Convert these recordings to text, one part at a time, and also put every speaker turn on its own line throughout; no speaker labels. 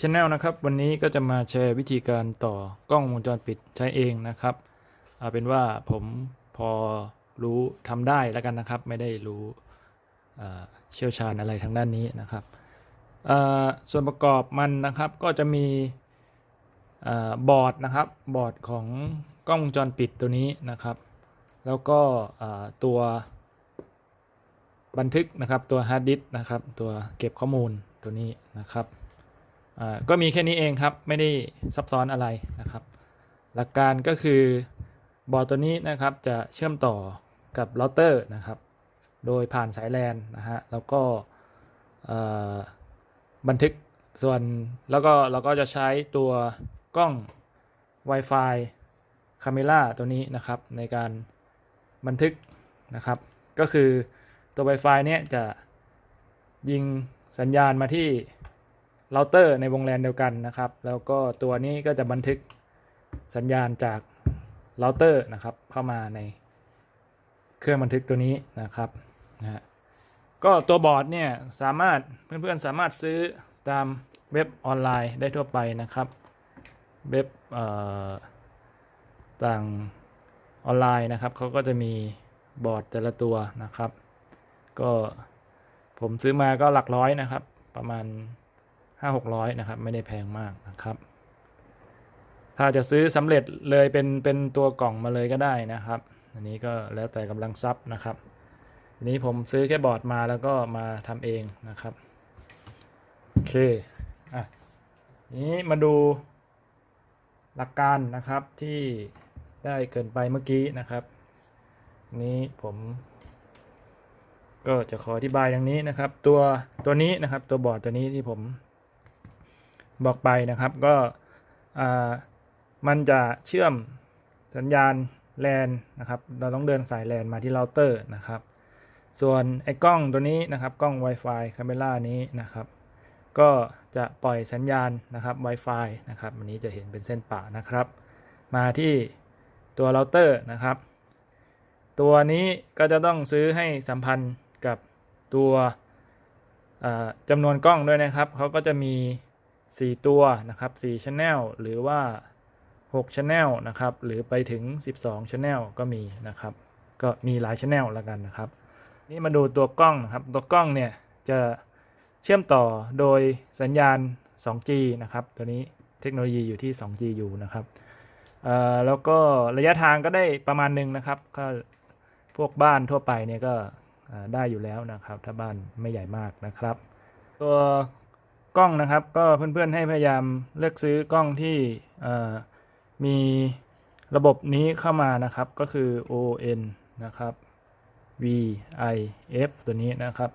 ชแนลนะครับวันนี้ก็จะมาแชร์วิธีการต่อกล้องวงจรปิดใช้เองนะครับเอาเป็นว่าผมพอรู้ทำได้แล้วกันนะครับ ไม่ได้รู้เชี่ยวชาญอะไรทางด้านนี้นะครับส่วนประกอบมันนะครับก็จะมีอบอร์ดนะครับบอร์ดของกล้องวงจรปิดตัวนี้นะครับ แล้วก็ตัวบันทึกนะครับตัวฮาร์ดดิสก์นะครับตัวเก็บข้อมูลตัวนี้นะครับ ก็มีแค่นี้เองครับ ไม่ได้ซับซ้อนอะไรนะครับ หลักการก็คือบอร์ดตัวนี้นะครับจะเชื่อมต่อกับเราเตอร์นะครับ โดยผ่านสายแลนนะฮะ แล้วก็บันทึกส่วนแล้วก็เราก็จะใช้ตัวกล้อง Wi-Fi Camera ตัวนี้นะครับ ในการบันทึกนะครับ ก็คือตัว Wi-Fi เนี่ยจะยิงสัญญาณมาที่ เราเตอร์ในวงแลนเดียวกันนะครับ แล้วก็ตัวนี้ก็จะบันทึกสัญญาณจากเราเตอร์นะครับ เข้ามาในเครื่องบันทึกตัวนี้นะครับนะฮะก็ตัวบอร์ดเนี่ยสามารถเพื่อนๆสามารถซื้อตามเว็บออนไลน์ได้ทั่วไปนะครับ เว็บเอ่อต่างออนไลน์นะครับเขาก็จะมีบอร์ดแต่ละตัวนะครับ ก็ผมซื้อมาก็หลักร้อยนะครับ ประมาณ ห้าหกร้อยนะครับ ไม่ได้แพงมากนะครับ ถ้าจะซื้อสำเร็จเลยเป็นเป็นตัวกล่องมาเลยก็ได้นะครับ อันนี้ก็แล้วแต่กำลังทรัพย์นะครับอันนี้ผมซื้อแค่บอร์ดมาแล้วก็มาทำเองนะครับ โอเค อะนี้มาดูหลักการนะครับที่ได้เกินไปเมื่อกี้นะครับนี้ผมก็จะขออธิบายอย่างนี้นะครับ ตัวตัวนี้นะครับตัวบอร์ดตัวนี้ที่ผม บอกไปนะครับก็มันจะเชื่อมสัญญาณแลนนะครับ เราต้องเดินสายแลนมาที่เราเตอร์นะครับ ส่วนไอ้กล้องตัวนี้นะครับกล้อง Wi-Fi Camera นี้นะครับ ก็จะปล่อยสัญญาณนะครับ Wi-Fi นะครับอันนี้จะเห็นเป็นเส้นป่านะครับ มาที่ตัวเราเตอร์นะครับ ตัวนี้ก็จะต้องซื้อให้สัมพันธ์กับตัวจำนวนกล้องด้วยนะครับเขาก็จะมี 4 ตัวนะครับ4 Channel หรือว่า 6 Channel นะครับ หรือไปถึง 12 Channel ก็มีนะครับ ก็มีหลาย Channel ล้วกันนะครับ นี่มาดูตัวกล้องนะครับ ตัวกล้องเนี่ยจะเชื่อมต่อโดยสัญญาณ 2G นะครับ ตัวนี้เทคโนโลยีอยู่ที่ 2G อยู่นะครับแล้วก็ระยะทางก็ได้ประมาณหนึ่งนะครับ ก็พวกบ้านทั่วไปเนี่ยก็ได้อยู่แล้วนะครับ ถ้าบ้านไม่ใหญ่มากนะครับ ตัว กล้องนะครับ ก็เพื่อนๆให้พยายามเลือกซื้อกล้องที่มีระบบนี้เข้ามานะครับก็คือ ON นะครับ VIF ตัวนี้นะครับ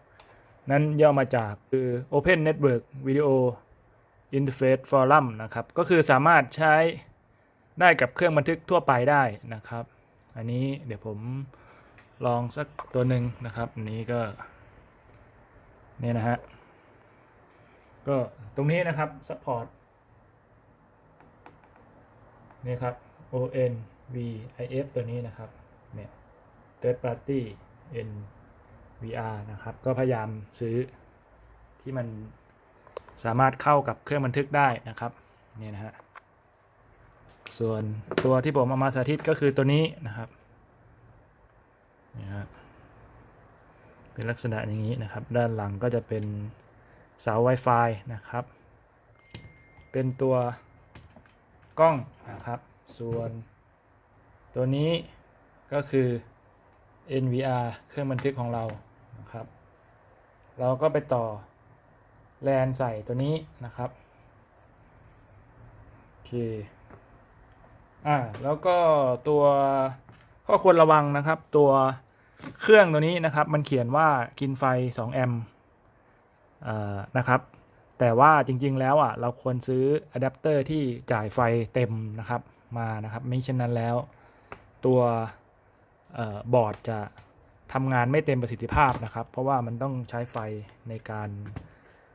นั้นย่อมาจากคือ Open Network Video Interface Forum นะครับ ก็คือสามารถใช้ได้กับเครื่องบันทึกทั่วไปได้นะครับ อันนี้เดี๋ยวผมลองสักตัวหนึ่งนะครับ อันนี้ก็เนี่ยนะฮะ ก็ตรงนี้นะครับ support นี่ครับ on vif ตัวนี้นะครับเนี่ย third party nvr นะครับ ก็พยายามซื้อที่มันสามารถเข้ากับเครื่องบันทึกได้นะครับนี่นะฮะส่วนตัวที่ผมเอามาสาธิตก็คือตัวนี้นะครับนี่ฮะเป็นลักษณะอย่างนี้นะครับ ด้านหลังก็จะเป็น เสา Wi-Fi นะครับ เป็นตัวกล้องนะครับ ส่วนตัวนี้ก็คือ NVR เครื่องบันทึกของเรานะครับ เราก็ไปต่อแลนใส่ตัวนี้นะครับโอเคอ่าแล้วก็ตัวข้อควรระวังนะครับ ตัวเครื่องตัวนี้นะครับ มันเขียนว่ากินไฟ 2 แอมป์ นะครับ แต่ว่าจริงๆแล้วอะเราควรซื้ออะแดปเตอร์ที่จ่ายไฟเต็มนะครับมานะครับไม่เช่นนั้นแล้ว ตัวออบอร์ดจะทำงานไม่เต็มประสิทธิภาพนะครับ เพราะว่ามันต้องใช้ไฟในการ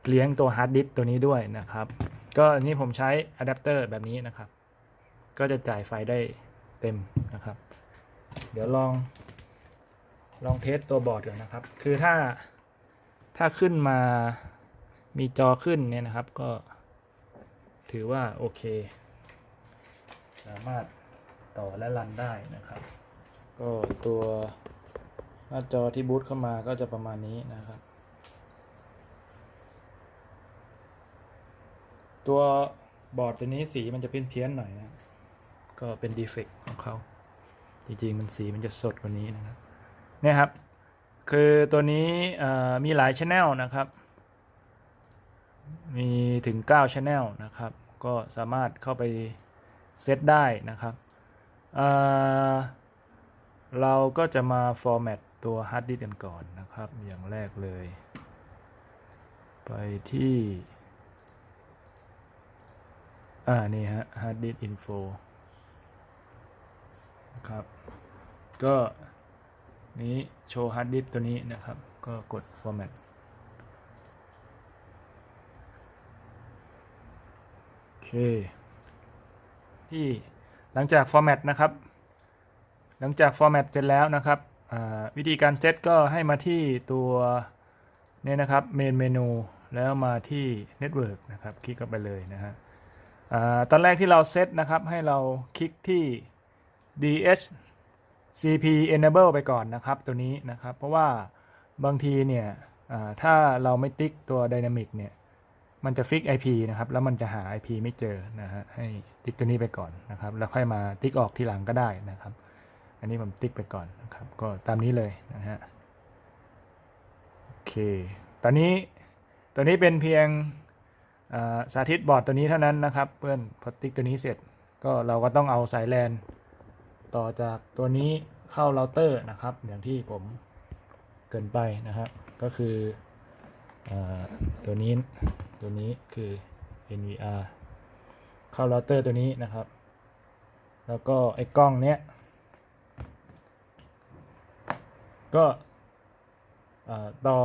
เลี้ยงตัวฮาร์ดดิสก์ตัวนี้ด้วยนะครับ ก็อันนี้ผมใช้อะแดปเตอร์แบบนี้นะครับ ก็จะจ่ายไฟได้เต็มนะครับ เดี๋ยวลองลองเทสตัวบอร์ดก่อนนะครับ คือถ้า ถ้าขึ้นมามีจอขึ้นเนี่ยนะครับก็ถือว่า โอเค สามารถต่อและรันได้นะครับ ก็ตัวหน้าจอที่บูตเข้ามาก็จะประมาณนี้นะครับ ตัวบอร์ดตัวนี้สีมันจะเพี้ยนๆหน่อยนะก็เป็นดีเฟกต์ของเขาจริงๆมันสีมันจะสดกว่านี้นะครับเนี่ยครับ คือตัวนี้มีหลายช anel นะครับ มีถึง9 channel นะครับ ก็สามารถเข้าไปเซตได้นะครับเเราก็จะมา format ตัว hard disk กันก่อนนะครับ อย่างแรกเลย ไปที่อ่านี่ฮะ hard disk info นะครับ ก็ นี้โชว์ hard disk ตัวนี้นะครับ ก็กด format โอเค ที่หลังจาก format นะครับ หลังจาก format เสร็จแล้วนะครับ วิธีการเซตก็ให้มาที่ตัวเนี่ยนะครับ main menu แล้วมาที่ network นะครับ คลิกเข้าไปเลยนะฮะตอนแรกที่เราเซตนะครับให้เราคลิกที่ DH C.P. enable ไปก่อนนะครับตัวนี้นะครับ เพราะว่าบางทีเนี่ยถ้าเราไม่ติ๊กตัว dynamic เนี่ยมันจะฟิก IP นะครับ แล้วมันจะหา IP ไม่เจอนะฮะให้ติ๊กตัวนี้ไปก่อนนะครับ แล้วค่อยมาติ๊กออกทีหลังก็ได้นะครับ อันนี้ผมติ๊กไปก่อนนะครับ ก็ตามนี้เลยนะฮะโอเค ตอนนี้ตัวนี้เป็นเพียงสาธิตบอร์ดตัวนี้เท่านั้นนะครับ เพื่อนพอติ๊กตัวนี้เสร็จก็เราก็ต้องเอาสายแลน ต่อจากตัวนี้เข้าเราเตอร์นะครับ อย่างที่ผมเกินไปนะครับ ก็คืออตัวนี้ตัวนี้คือ NVR เข้าเราเตอร์ตัวนี้นะครับ แล้วก็ไอ้กล้องเนี้ยก็ต่อ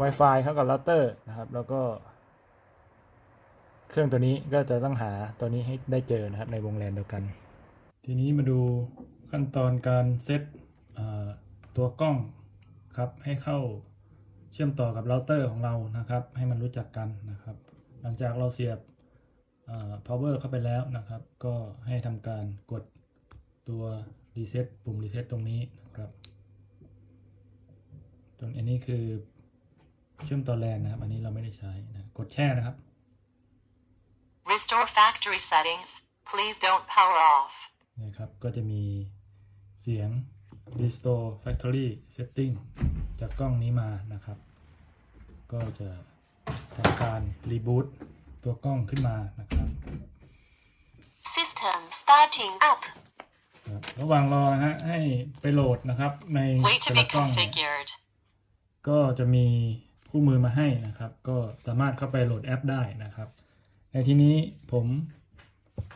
Wi-Fi เข้ากับเราเตอร์นะครับ แล้วก็ เครื่องตัวนี้ก็จะต้องหาตัวนี้ให้ได้เจอนะครับในวงแลนเดียวกัน ทีนี้มาดูขั้นตอนการเซตตัวกล้องครับให้เข้าเชื่อมต่อกับเราเตอร์ของเรานะครับ ให้มันรู้จักกันนะครับ หลังจากเราเสียบ power เข้าไปแล้วนะครับ ก็ให้ทำการกดตัว reset ปุ่ม reset ตรงนี้นะครับตรงอันนี้คือเชื่อมต่อแลนนะครับ อันนี้เราไม่ได้ใช้นะกดแช่นะครับ
Restore factory settings. Please don't power off.
นะครับ ก็จะมีเสียง restore factory setting จากกล้องนี้มานะครับ ก็จะทำการ reboot ตัวกล้องขึ้นมานะครับ
System starting up.
ครับระหว่างรอนะฮะให้ไปโหลดนะครับใน
Wait
แต่
to be
ละกล้องเนี่ย
configured.
ก็จะมีคู่มือมาให้นะครับ ก็สามารถเข้าไปโหลดแอปได้นะครับ ในที่นี้ผม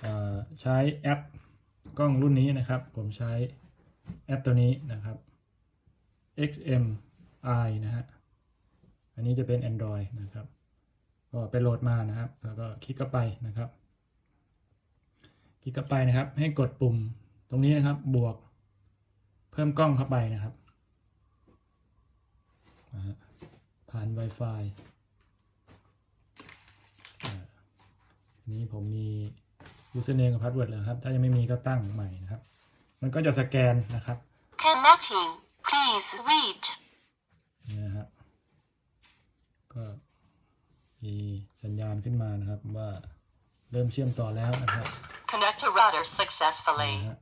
เอ่อใช้แอป กล้องรุ่นนี้นะครับ ผมใช้แอปตัวนี้นะครับ XMI นะฮะ อันนี้จะเป็น Android นะครับ ก็ไปโหลดมานะครับ แล้วก็คลิกเข้าไปนะครับ คลิกเข้าไปนะครับ ให้กดปุ่มตรงนี้นะครับ บวก เพิ่มกล้องเข้าไปนะครับ ผ่าน Wi-Fi อ่าอันนี้ผมมี username กับ password แล้วครับ ถ้ายังไม่มีก็ตั้งใหม่นะครับ มันก็จะสแกนนะครับ
Connecting. Please wait.
นี่นะครับก็มีสัญญาณขึ้นมานะครับว่าเริ่มเชื่อมต่อแล้วนะครับ
Connect to router successfully.
นะฮะ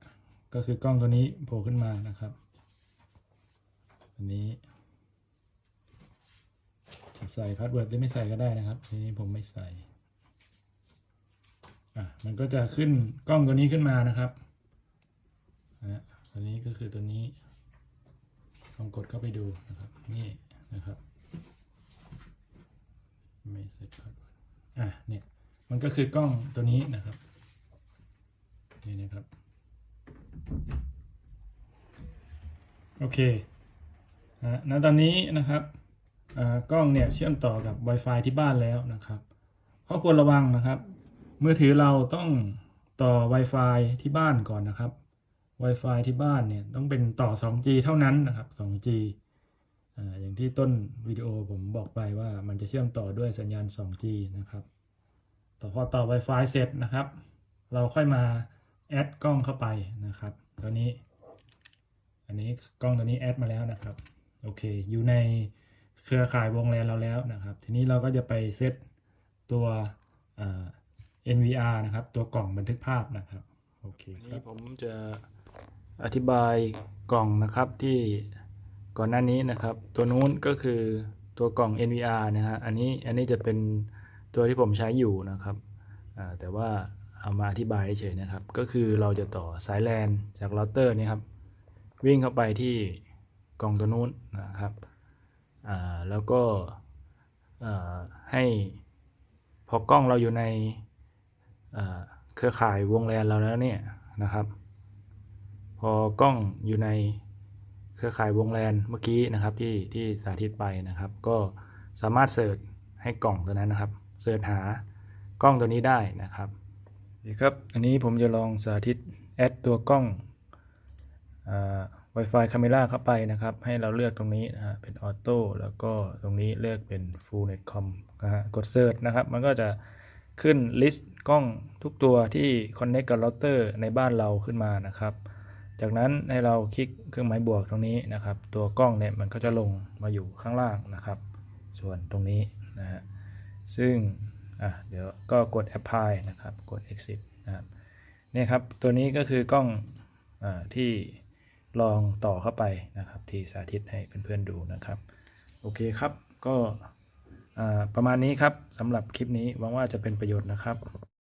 ก็คือกล้องตัวนี้โผล่ขึ้นมานะครับอันนี้จะใส่พาสเวิร์ดหรือไม่ใส่ก็ได้นะครับ ทีนี้ผมไม่ใส่ อะมันก็จะขึ้นกล้องตัวนี้ขึ้นมานะครับนะตัวนี้ก็คือตัวนี้ลองกดเข้าไปดูนะครับนี่นะครับไม่ใส่พาสเวิร์ดอะเนี่ยมันก็คือกล้องตัวนี้นะครับนี่นะครับโอเคนะณตอนนี้นะครับอ่ากล้องเนี่ยเชื่อมต่อกับ Wi-Fi ที่บ้านแล้วนะครับข้อควรระวังนะครับ มือถือเราต้องต่อ Wi-Fi ที่บ้านก่อนนะครับ Wi-Fi ที่บ้านเนี่ยต้องเป็นต่อ 2G เท่านั้นนะครับ 2G ออย่างที่ต้นวิดีโอผมบอกไปว่ามันจะเชื่อมต่อด้วยสัญญาณ 2G นะครับต่อพอต่อ Wi-Fi เสร็จนะครับ เราค่อยมาแอดกล้องเข้าไปนะครับตัวนี้ อันนี้กล้องตัวนี้แอดมาแล้วนะครับ โอเค อยู่ในเครือข่ายวงแลนเราแล้วนะครับ ทีนี้เราก็จะไปเซตตัวอ่อ NVR นะครับ ตัวกล่องบันทึกภาพนะครับโอเคครับผมจะอธิบายกล่องนะครับที่ก่อนหน้านี้นะครับ ตัวนู้นก็คือตัวกล่อง NVR นะฮะอันนี้อันนี้จะเป็นตัวที่ผมใช้อยู่นะครับแต่ว่าเอามาอธิบายเฉยนะครับ ก็คือเราจะต่อสายแลนจากเราเตอร์นี่ครับ วิ่งเข้าไปที่กล่องตัวนู้นนะครับแล้วก็ให้พอกล้องเราอยู่ใน เครือข่ายวงแลนเราแล้วเนี่ยนะครับ พอกล้องอยู่ในเครือข่ายวงแลนเมื่อกี้นะครับที่ที่สาธิตไปนะครับ ก็สามารถเสิร์ชให้กล่องตัวนั้นนะครับเสิร์ชหากล้องตัวนี้ได้นะครับดีครับ อันนี้ผมจะลองสาธิตแอดตัวกล้องอ Wi-Fi Camera เข้าไปนะครับ ให้เราเลือกตรงนี้นะฮะเป็นออโต้แล้วก็ตรงนี้เลือกเป็น Full Net Com นะฮะกด Search นะครับ มันก็จะขึ้นลิสต์ กล้องทุกตัวที่ Connect กับเราเตอร์ในบ้านเราขึ้นมานะครับ จากนั้นให้เราคลิกเครื่องหมายบวกตรงนี้นะครับ ตัวกล้องเนี่ยมันก็จะลงมาอยู่ข้างล่างนะครับ ส่วนตรงนี้นะฮะซึ่งอะเดี๋ยวก็กด apply นะครับ กด exit นะครับเนี่ยครับ ตัวนี้ก็คือกล้องอาที่ลองต่อเข้าไปนะครับ ที่สาธิตให้เพื่อนๆดูนะครับ โอเคครับก็อ่าประมาณนี้ครับสำหรับคลิปนี้หวังว่าจะเป็นประโยชน์นะครับ